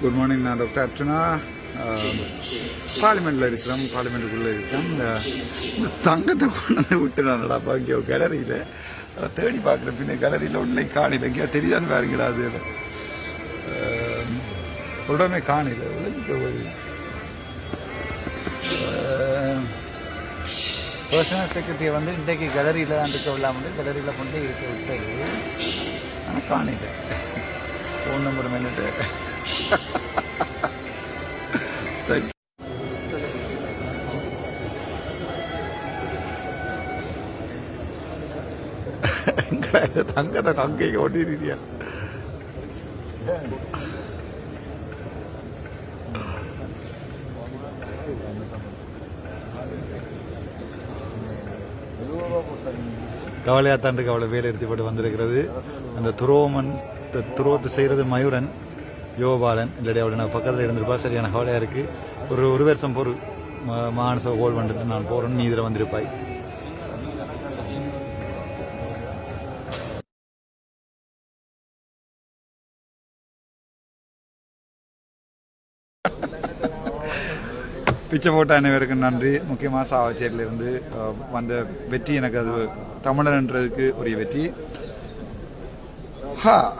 Good morning நான் doctor Archana. பார்லிமெண்ட்டில் இருக்கிறோம் பார்லிமெண்ட்டுக்குள்ளே இருக்கிறோம். இந்த தங்கத்தை கொண்டு வந்து இங்கே பாக்கியோ கேலரியில் தேடி பார்க்குறேன் பின்ன கேலரியில் உடனே காணில எங்கேயா தெரியுதான்னு வேற அது உடனே காணில விளங்கிக்க ஒரு பர்சனல் செக்ரட்டரியை வந்து இன்றைக்கு கேலரியில் தான் இருக்க விடாமல் கேலரியில் கொண்டு இருக்க விட்டது. ஆனால் காணில ஃபோன் நம்பர் மென்னுட்டு தங்கத்தை கங்கைக்கு கவலையா கவலையாத்தாண்டு கவலை வேலை எடுத்துப்பட்டு வந்திருக்கிறது. அந்த துரோமன் த- துரோத்து செய்கிறது மயூரன். யோபாலன் இல்லாடி அவளை நான் பக்கத்தில் இருந்திருப்பா. சரியான கவலையாக இருக்குது ஒரு ஒரு வருஷம் பொறு மா- மானச கோல் பண்ணிட்டு நான் போகிறேன்னு நீ இதில் வந்திருப்பாய். பிச்சை போட்ட அனைவருக்கும் நன்றி. முக்கியமாக சாவச்சேரியிலிருந்து வந்த வெற்றி எனக்கு அது தமிழன்ன்றதுக்கு உரிய வெற்றி. ஹா!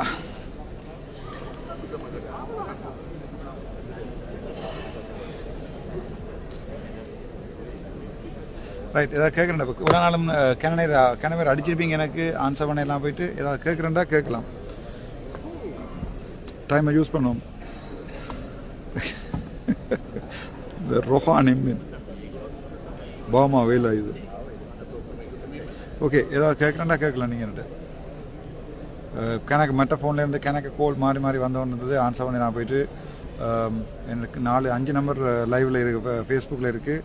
ரைட் ஏதாவது கேட்குறேன்டா. இப்போ இவ்வளோ நாளும் கிணநீர் கிணவர் அடிச்சிருப்பீங்க எனக்கு ஆன்சர் பண்ண எல்லாம் போயிட்டு ஏதாவது கேட்குறேன்டா கேட்கலாம். டைமை யூஸ் பண்ணுவோம். இந்த ரொஹான் மீன் பாமா வெயில் இது ஓகே ஏதாவது கேட்குறேன்டா கேட்கலாம் நீங்கள் என்கிட்ட. கணக்கு மற்ற ஃபோன்லேருந்து கணக்கு கோல் மாறி மாறி வந்தவன் இருந்தது ஆன்சர் பண்ணி நான் போயிட்டு எனக்கு நாலு அஞ்சு நம்பர் லைவில் இருக்கு ஃபேஸ்புக்கில் இருக்குது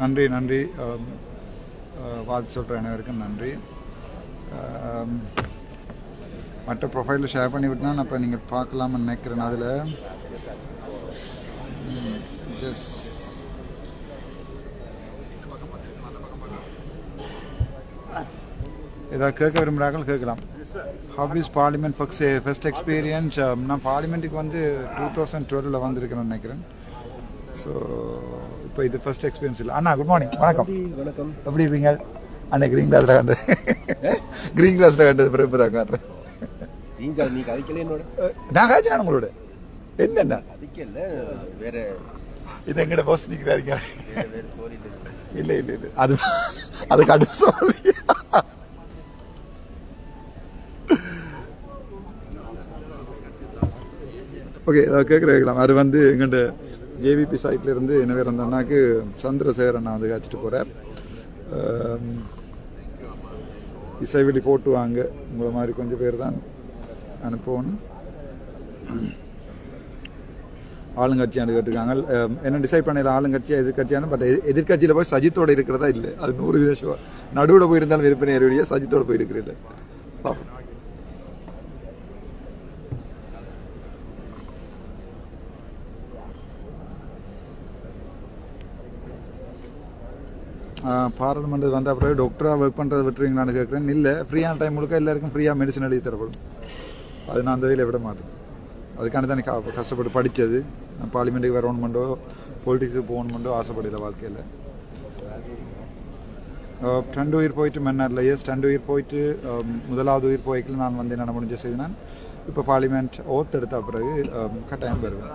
நன்றி நன்றி. வாழ்த்து சொல்கிற அனைவருக்கும் நன்றி. மற்ற ப்ரொஃபைலில் ஷேர் பண்ணி விட்டுனா நான் இப்போ நீங்கள் பார்க்கலாம்னு நினைக்கிறேன் அதில். ஜஸ்ட் ஏதாவது கேட்க விரும்புகிறார்கள் கேட்கலாம். Hobbies parliament first first experience நான் பார்லிமெண்ட்டுக்கு வந்து டூ தௌசண்ட் டுவெலில் வந்திருக்கேன்னு நினைக்கிறேன். ஸோ இப்போ இது ஃபர்ஸ்ட் எக்ஸ்பீரியன்ஸ் இல்லை. அண்ணா குட் மார்னிங் வணக்கம். வணக்கம். எப்படி இருப்பீங்க அண்ணா கிரீன் கிளாஸில் கண்டது கிரீன் கிளாஸில் கண்டது பிறகு தான் காட்டுறேன் நீங்க நீ கதைக்கல என்னோட? நான் காய்ச்சினா உங்களோட? என்னண்ணா? கதைக்கல. வேற இது எங்கட பாஸ் நிற்கிறாருங்க சோரி இல்லை. இல்லை இல்லை அது அது கடைசி சொல்லி ஓகே அதை கேட்குற கேட்கலாம் அது வந்து எங்கள்கிட்ட ஜேவிபி சைட்லேருந்து இனவே என்ன வேறு அந்த அண்ணாக்கு சந்திரசேகர் அண்ணா வந்து காய்ச்சிட்டு போகிறார் இசைவெளி போட்டு வாங்க. உங்களை மாதிரி கொஞ்சம் பேர் தான் அனுப்பணும். ஆளுங்கட்சியாண்டு கேட்டிருக்காங்க என்ன டிசைட் பண்ணல ஆளுங்கட்சியா எதிர்கட்சியான பட் எதிர்கட்சியில் போய் சஜித்தோட இருக்கிறதா இல்லை? அது நூறு விதம் நடுவில் போயிருந்தாலும் விற்பனை ஏறிய சஜித்தோட போயிருக்கிறேன் பாராளுமன்றம் வந்த பிறகு டாக்டராக ஒர்க் பண்ணுறதை விட்டுருவீங்களான்னு கேட்குறேன் இல்லை ஃப்ரீயான டைம் முழுக்க எல்லாருக்கும் ஃப்ரீயாக மெடிசன் எழுதி தரப்படும். அது நான் அந்த வழியில் விட மாட்டேன். அதுக்கான தான் எனக்கு கஷ்டப்பட்டு படித்தது நான் பார்லிமெண்ட்டுக்கு வரணுமெண்டோ பொலிட்டிக்ஸுக்கு போகணுமெண்டோ ஆசைப்படல வாழ்க்கையில். ரெண்டு உயிர் போயிட்டு மன்னாரில். எஸ் ரெண்டு உயிர் போயிட்டு முதலாவது உயிர் போய்க்கில் நான் வந்து என்ன முடிஞ்ச செய்தினான் இப்போ பார்லிமெண்ட் ஓத் எடுத்த பிறகு கட்டாயம் பெறுவேன்.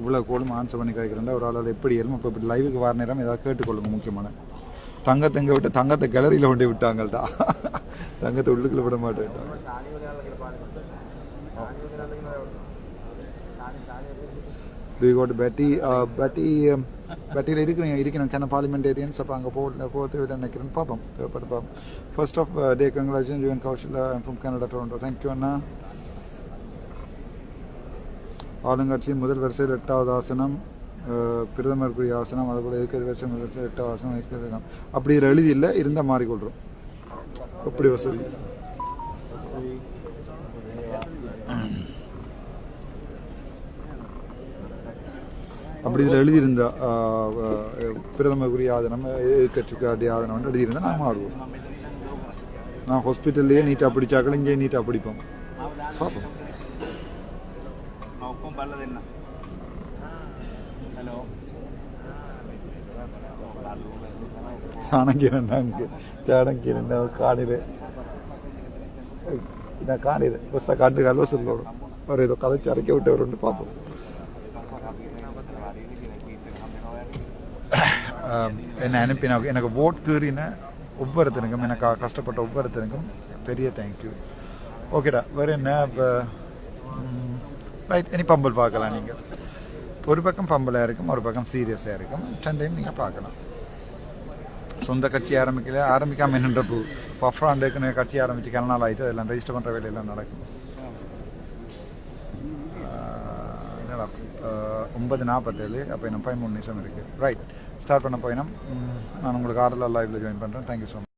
இவ்வளோ கோலும் ஆன்சர் பண்ணி கேட்குறேன் ஒரு ஆளால் எப்படி ஏறும்? இப்போ இப்படி லைவுக்கு வர நேரம் ஏதாவது கேட்டுக்கொள்ளுங்க முக்கியமான. தங்கத்தை எங்கே விட்டு தங்கத்தை கேலரியில் கொண்டு விட்டாங்கள்டா. தங்கத்தை உள்ளுக்குள்ள விட மாட்டேன்ட்டாங்க do got Betty to Betty? Uh, பெட்டியில் um, இருக்கிறீங்க இருக்கிறோம் கேன பார்லிமெண்டேரியன்ஸ் அப்போ அங்கே போ போக தேவையில்லை நினைக்கிறேன். பார்ப்போம். தேவைப்பட்டு பார்ப்போம். First of day congratulation UN Kaushal from Canada Toronto thank you அண்ணா. ஆளுங்கட்சியின் முதல் வரிசையில் எட்டாவது ஆசனம் பிரதமருக்குரிய ஆசனம் அதுபோல் ஏற்கனவே வருஷம் முதல் வரிசையில் எட்டாவது ஆசனம் ஏற்கனவே அப்படி இதில் எழுதி இல்லை இருந்தால் மாறிக்கொள்கிறோம் அப்படி வசதி? அப்படி இதில் எழுதியிருந்தா பிரதமருக்குரிய ஆதனம் எதிர்கட்சிக்காண்டி ஆதனம் எழுதியிருந்தா நான் மாறுவோம். நான் ஹாஸ்பிட்டல்லையே நீட்டாக பிடிச்சாக்கள் இங்கேயே நீட்டாக பிடிப்போம். பார்ப்போம். parla del ஹலோ சாணக்கிரன் அங்கே சாணக்கிரன் காணில் நான் காணில் காட்டு கல்வ சொல்லணும் அவர் ஏதோ கதைச்சு அரைக்க விட்டு வரும்னு என்னை அனுப்பினா எனக்கு ஓட் கீறின ஒவ்வொருத்தனுக்கும் எனக்கு கஷ்டப்பட்ட ஒவ்வொருத்தனுக்கும் பெரிய தேங்க்யூ ஓகேடா வேறு என்ன இப்போ ரைட் இனி பம்பல் பார்க்கலாம் நீங்கள் ஒரு பக்கம் பம்பலாக இருக்கும் ஒரு பக்கம் சீரியஸாக இருக்கும். ரெண்டையும் நீங்கள் பார்க்கலாம். சொந்த கட்சி ஆரம்பிக்கல ஆரம்பிக்காமல் என்னன்ற பூ பஃப்ராண்டுக்குன்னு கட்சி ஆரம்பித்து கல நாள் ஆகிட்டு அதெல்லாம் ரெஜிஸ்டர் பண்ணுற வேலையெல்லாம் நடக்கும். என்னடா? ஒன்பது நாற்பத்தேழு அப்போ இன்னும் பதிமூணு நிமிஷம் இருக்குது ரைட் ஸ்டார்ட் பண்ண பயணம் நான் உங்களுக்கு ஆர்டர்லாம் லைவில் ஜாயின் பண்ணுறேன் தேங்க்யூ ஸோ மச்